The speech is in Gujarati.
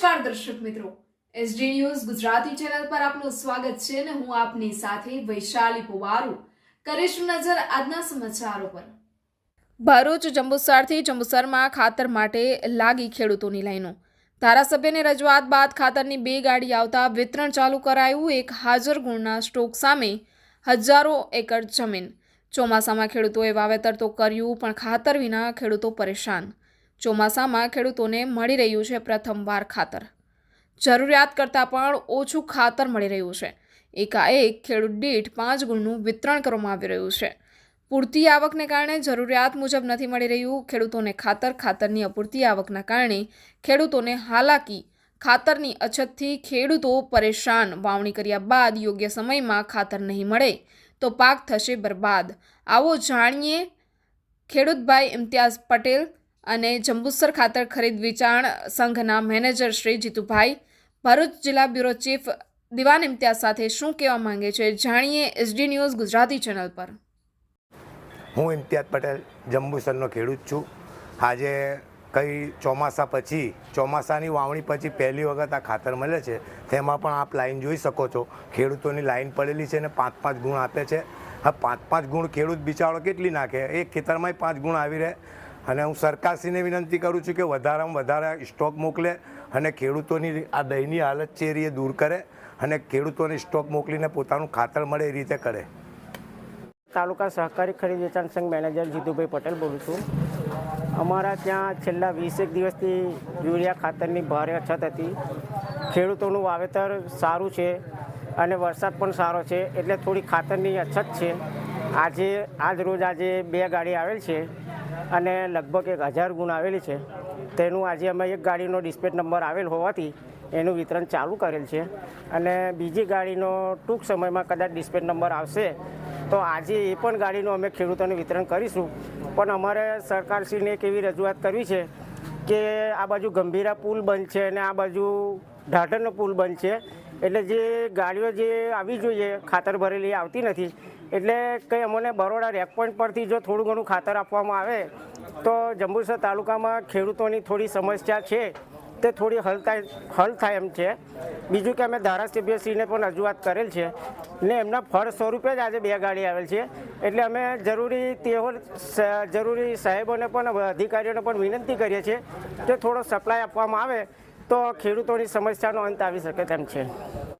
નમસ્કાર દર્શક મિત્રો. એસડી ન્યૂઝ ગુજરાતી ચેનલ પર આપનું સ્વાગત છે અને હું આપની સાથે વૈશાલી પુવારુ. કરીશું નજર આજના સમાચારો પર. ભરૂચ જંબુસરથી જંબુસરમાં ખાતર માટે લાગી ખેડૂતોની લાઈનો. ધારાસભ્યની રજૂઆત બાદ ખાતરની બે ગાડી આવતા વિતરણ ચાલુ કરાયું. એક હાજર ગુણના સ્ટોક સામે હજારો એકર જમીન. ચોમાસામાં ખેડૂતોએ વાવેતર તો કર્યું, પણ ખાતર વિના ખેડૂતો પરેશાન. ચોમાસામાં ખેડૂતોને મળી રહ્યું છે પ્રથમવાર ખાતર. જરૂરિયાત કરતાં પણ ઓછું ખાતર મળી રહ્યું છે. એકાએક ખેડૂત દીઠ પાંચ ગુણનું વિતરણ કરવામાં આવી રહ્યું છે. પૂરતી આવકને કારણે જરૂરિયાત મુજબ નથી મળી રહ્યું ખેડૂતોને ખાતર. ખાતરની અપૂરતી આવકના કારણે ખેડૂતોને હાલાકી. ખાતરની અછતથી ખેડૂતો પરેશાન. વાવણી કર્યા બાદ યોગ્ય સમયમાં ખાતર નહીં મળે તો પાક થશે બરબાદ. આવો જાણીએ ખેડૂતભાઈ ઇમ્તિયાઝ પટેલ અને જંબુસર ખાતર ખરીદ વિચારણ સંઘના મેનેજર શ્રી જીતુભાઈ ભરૂચ જિલ્લા બ્યુરો ચીફ દિવાન ઇમ્તિયાઝ સાથે શું કહેવા માંગે છે જાણીએ એસડી ન્યૂઝ ગુજરાતી ચેનલ પર. હું ઇમ્તિયાઝ પટેલ, જંબુસરનો ખેડૂત છું. આજે કઈ ચોમાસા પછી, ચોમાસાની વાવણી પછી પહેલી વખત આ ખાતર મળે છે, તેમાં પણ આપ લાઈન જોઈ શકો છો. ખેડૂતોની લાઈન પડેલી છે અને પાંચ પાંચ ગુણ આપે છે. આ પાંચ પાંચ ગુણ ખેડૂત બિચારો કેટલી નાખે? એક ખેતરમાંય પાંચ ગુણ આવી રહે. અને હું સરકારશ્રીને વિનંતી કરું છું કે વધારામાં વધારે સ્ટોક મોકલે અને ખેડૂતોની આ દહીંની હાલત છે એ દૂર કરે અને ખેડૂતોને સ્ટોક મોકલીને પોતાનું ખાતર મળે એ રીતે કરે. તાલુકા સહકારી ખરીદ વેચાણ સંઘ મેનેજર જીતુભાઈ પટેલ બોલું છું. અમારા ત્યાં છેલ્લા વીસેક દિવસથી યુરિયા ખાતરની ભારે અછત હતી. ખેડૂતોનું વાવેતર સારું છે અને વરસાદ પણ સારો છે. એટલે થોડી ખાતરની અછત છે. આજે, આજ રોજ આજે બે ગાડી આવેલ છે અને લગભગ એક હજાર ગુણ આવેલી છે. તેનું આજે અમે એક ગાડીનો ડિસ્પેચ નંબર આવેલ હોવાથી એનું વિતરણ ચાલુ કરેલ છે. અને બીજી ગાડીનો ટૂંક સમયમાં કદાચ ડિસ્પેચ નંબર આવશે તો આજે એ પણ ગાડીનું અમે ખેડૂતોને વિતરણ કરીશું. પણ અમારે સરકારશ્રીને એક એવી રજૂઆત કરવી છે કે આ બાજુ ગંભીરા પુલ બંધ છે અને આ બાજુ ઢાઢરનો પુલ બંધ છે. એટલે જે ગાડીઓ જે આવી જોઈએ, ખાતર ભરેલી આવતી નથી. એટલે કંઈ અમને બરોડા રેક પોઈન્ટ પરથી જો થોડું ઘણું ખાતર આપવામાં આવે, તો જંબુસર તાલુકામાં ખેડૂતોની થોડી સમસ્યા છે. તે થોડી હલ થાય હલ થાય એમ છે. બીજું કે અમે ધારાસભ્યશ્રીને પણ રજૂઆત કરેલ છે ને એમના ફળ સ્વરૂપે જ આજે બે ગાડી આવેલ છે. એટલે અમે જરૂરી તેઓ જરૂરી સાહેબોને પણ, અધિકારીઓને પણ વિનંતી કરીએ છીએ કે થોડો સપ્લાય આપવામાં આવે તો ખેડૂતોની સમસ્યાનો અંત આવી શકે તેમ છે.